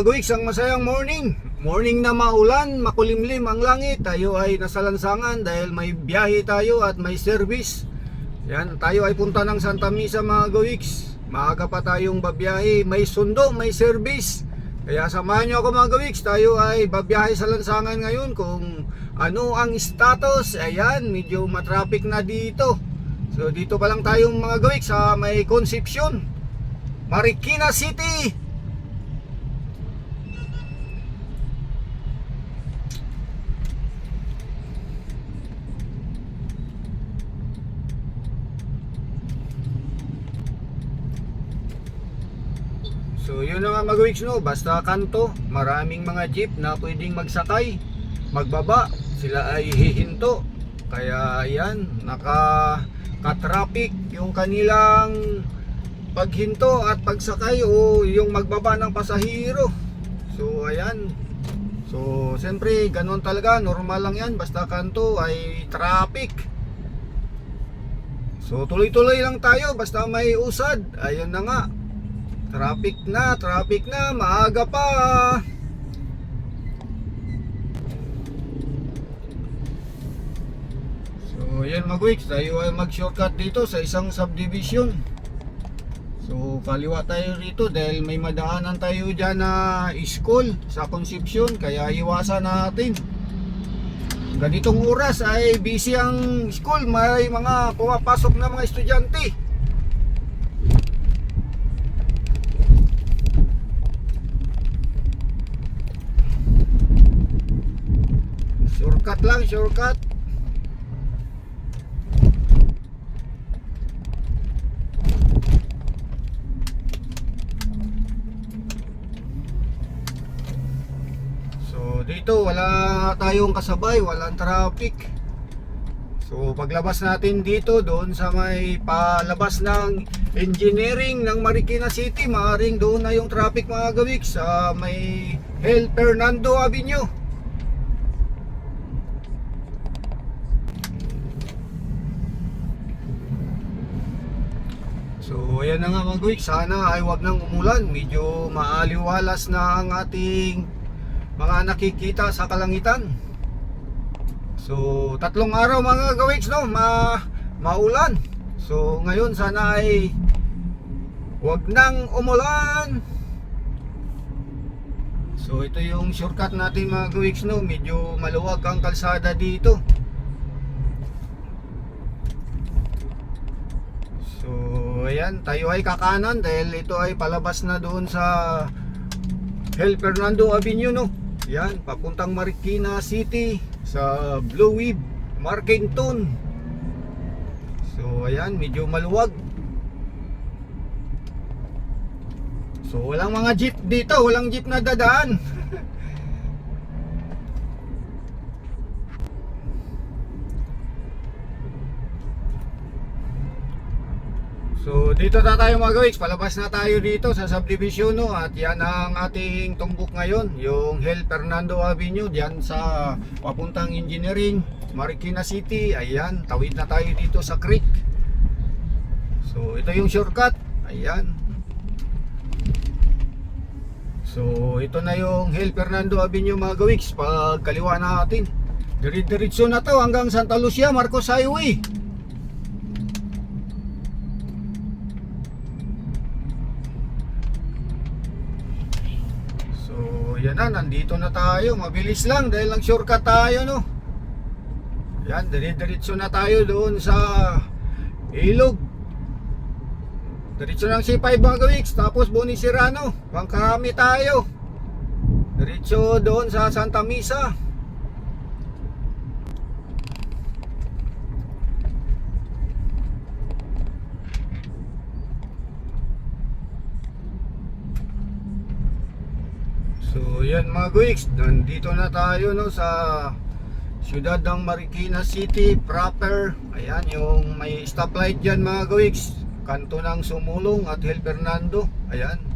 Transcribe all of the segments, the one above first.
mga guwiks, ang masayang morning. Morning na maulan, makulimlim ang langit. Tayo ay nasa lansangan dahil may biyahe tayo at may service. Yan, tayo ay punta ng Santa Misa mga guwiks. Maaga pa tayong babiyahe, may sundo, may service. Kaya samahan nyo ako mga guwiks, tayo ay babiyahe sa lansangan ngayon kung ano ang status. Ayan, medyo matraffic na dito. So dito pa lang tayong mga guwiks sa may Concepcion. Marikina City. So yun na nga mag-weeks no, basta kanto, maraming mga jeep na pwedeng magsakay, magbaba, sila ay hihinto. Kaya yan, naka ka-traffic yung kanilang paghinto at pagsakay o yung magbaba ng pasahero. So ayan. So siyempre ganun talaga, normal lang yan basta kanto ay traffic. So tuloy-tuloy lang tayo basta may usad. Ayun na nga. Traffic na, traffic na, maaga pa. So, yan mag-weeks, tayo ay mag-shortcut dito sa isang subdivision. So, kaliwa tayo rito dahil may madaanan tayo dyan na school sa Concepcion, kaya iwasan natin. Ganitong oras ay busy ang school, may mga pumapasok na mga estudyante. Shortcut lang, shortcut. So dito wala tayong kasabay, walang traffic. So paglabas natin dito doon sa may palabas ng engineering ng Marikina City, maaring doon na yung traffic mga gawik sa may El Fernando Avenue. So ayan na nga mga guwik, sana ay wag nang umulan. Medyo maaliwalas na ang ating mga nakikita sa kalangitan. So tatlong araw mga gawiks no, ma maulan. So ngayon sana ay wag nang umulan. So ito yung shortcut natin mga gawiks no, medyo maluwag ang kalsada dito. So, ayan, tayo ay kakanan dahil ito ay palabas na doon sa El Fernando Avenue, no? Yan, papuntang Marikina City sa Blue Weed, Markenton. So, ayan, medyo maluwag. So, walang mga jeep dito, walang jeep na dadaan. So dito na tayo mga gawiks, palabas na tayo dito sa subdivision no at yan ang ating tumbok ngayon, yung Hel Fernando Avenue diyan sa papuntang engineering, Marikina City. Ayan, tawid na tayo dito sa creek. So ito yung shortcut. Ayan. So ito na yung Hel Fernando Avenue mga gawiks pag kaliwa natin. Dire-diretso na to hanggang Santa Lucia Marcos Highway. So, yan na, nandito tayo. Mabilis lang dahil lang shortcut tayo, no? Yan, dire-diretso na tayo doon sa ilog. Diretso ng C5 mga gawiks, tapos Bunisirano. Pangkarami tayo. Diretso doon sa Santa Misa. So yan mga guwiks, nandito na tayo no sa siyudad ng Marikina City proper. Ayan yung may stoplight dyan mga guwiks. Kanto ng Sumulong at El Fernando. Ayan.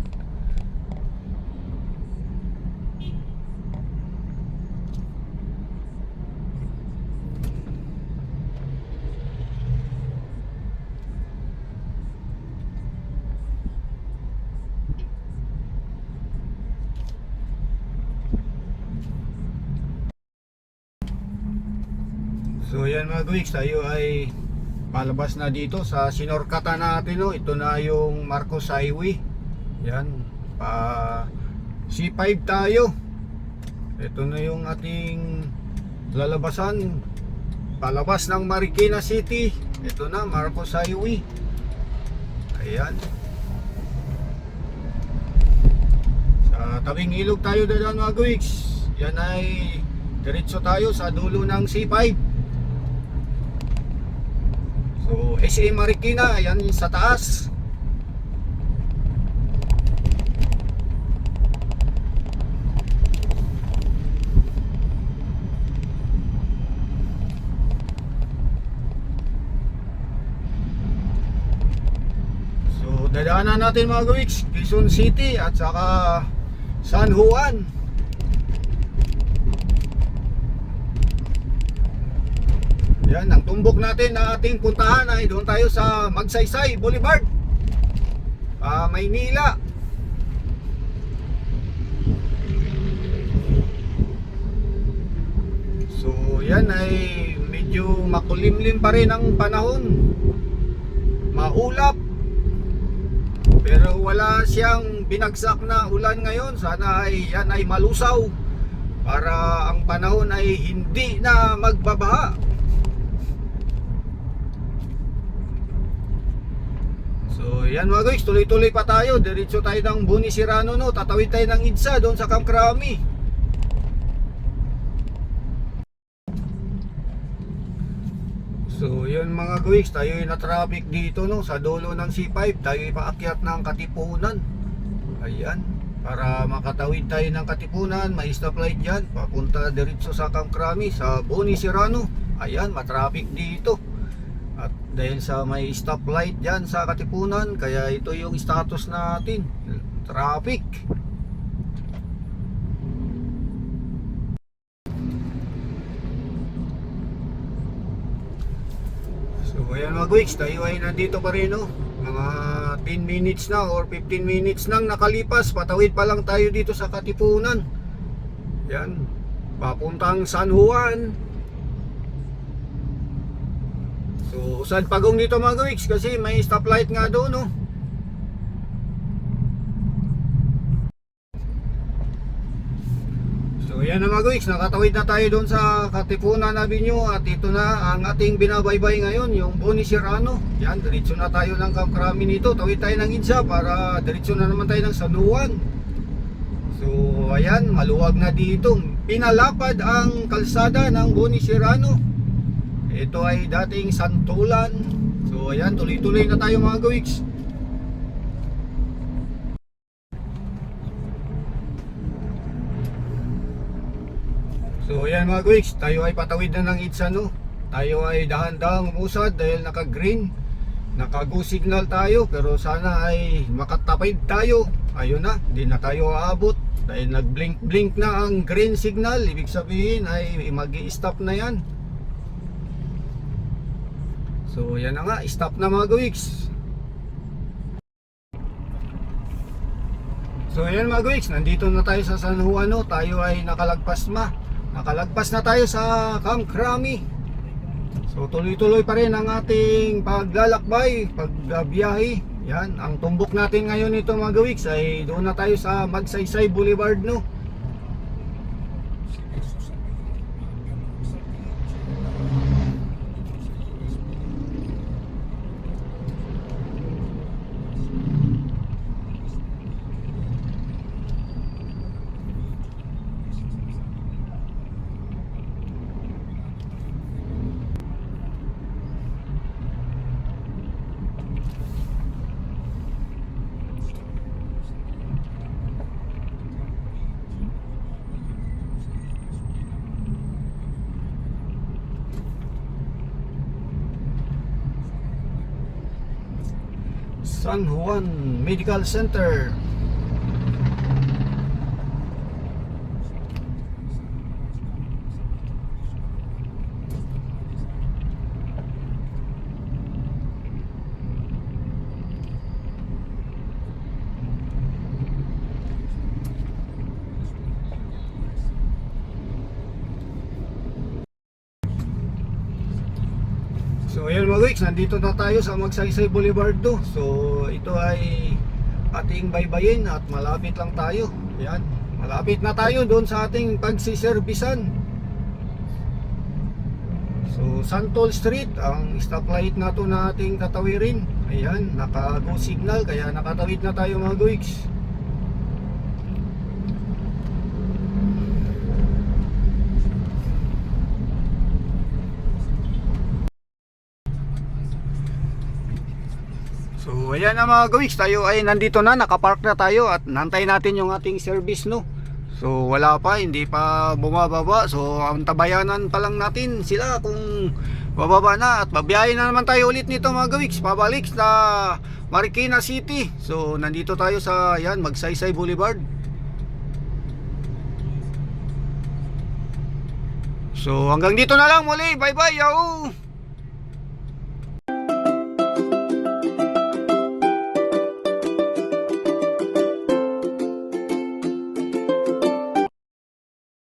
So yan mga guwiks, tayo ay palabas na dito sa sinorkata natin no. Ito na yung Marcos Highway. Yan, pa C5 tayo. Ito na yung ating lalabasan palabas ng Marikina City. Ito na Marcos Highway. Ayan. Sa tabing ilog tayo dadaan mga guwiks. Yan ay diretso tayo sa dulo ng C5. So, SA Marikina, yan sa taas. So, dadaanan natin mga gawiks, Quezon City at saka San Juan. Yan, ang tumbok natin na ating puntahan ay doon tayo sa Magsaysay Boulevard. Ah, Maynila. So, yan ay medyo makulimlim pa rin ang panahon. Maulap. Pero wala siyang binagsak na ulan ngayon. Sana ay yan ay malusaw para ang panahon ay hindi na magbabaha. So yan mga guys, tuloy-tuloy pa tayo. Diretso tayo ng Buni Sirano no. Tatawid tayo ng Idsa doon sa Camp Crami. So yun mga guys, tayo ay na-traffic dito no sa dulo ng C5. Tayo ay paakyat ng Katipunan. Ayan, para makatawid tayo ng Katipunan, may stoplight diyan papunta diretso sa Camp Crami sa Buni Sirano. Ayan, matraffic dito. Dahil sa may stoplight diyan sa Katipunan, kaya ito yung status natin, traffic. So ayan mga guys, tayo ay nandito pa rin no. Mga 10 minutes na or 15 minutes nang nakalipas, patawid pa lang tayo dito sa Katipunan. Yan, papuntang San Juan. Saan pagong dito mga guys? Kasi may stoplight nga doon, no? So, yan na mga guys. Nakatawid na tayo doon sa Katipunan Avenue at ito na ang ating binabaybay ngayon, yung Boni Serrano. Yan, diretso na tayo ng Camp Crami nito. Tawid tayo ng Idsa para diretso na naman tayo ng San Juan. So, ayan, maluwag na dito. Pinalapad ang kalsada ng Boni Serrano. Ito ay dating Santulan. So ayan, tuloy-tuloy na tayo mga gawiks. So ayan mga gawiks, tayo ay patawid na ng Idsano. Tayo ay dahan-dahang umusad dahil naka-green. Naka-go signal tayo pero sana ay makatapid tayo. Ayun na, hindi na tayo aabot. Dahil nag-blink-blink na ang green signal, ibig sabihin ay mag-i-stop na yan. So yan na nga, stop na mga gawiks. So yan mga gawiks, nandito na tayo sa San Juan no. Tayo ay nakalagpas ma. Nakalagpas na tayo sa Camp Crami. So tuloy-tuloy pa rin ang ating paglalakbay, pagbiyahe. Yan, ang tumbok natin ngayon nito mga gawiks ay doon na tayo sa Magsaysay Boulevard no. San Juan Medical Center. Weeks, nandito na tayo sa Magsaysay Boulevard 2 So ito ay ating baybayin at malapit lang tayo. Yan, malapit na tayo doon sa ating pagsiservisan. So Santol Street, ang stoplight na to na ating tatawirin. Ayan, naka-go signal kaya nakatawid na tayo mga weeks So ayan na mga gawiks, tayo ay nandito na, nakapark na tayo at nantay natin yung ating service no. So wala pa, hindi pa bumababa. So ang tabayanan pa lang natin sila kung bababa na at babiyahe na naman tayo ulit nito mga gawiks, pabalik sa Marikina City. So nandito tayo sa ayan, Magsaysay Boulevard. So hanggang dito na lang muli. Bye bye. Yo.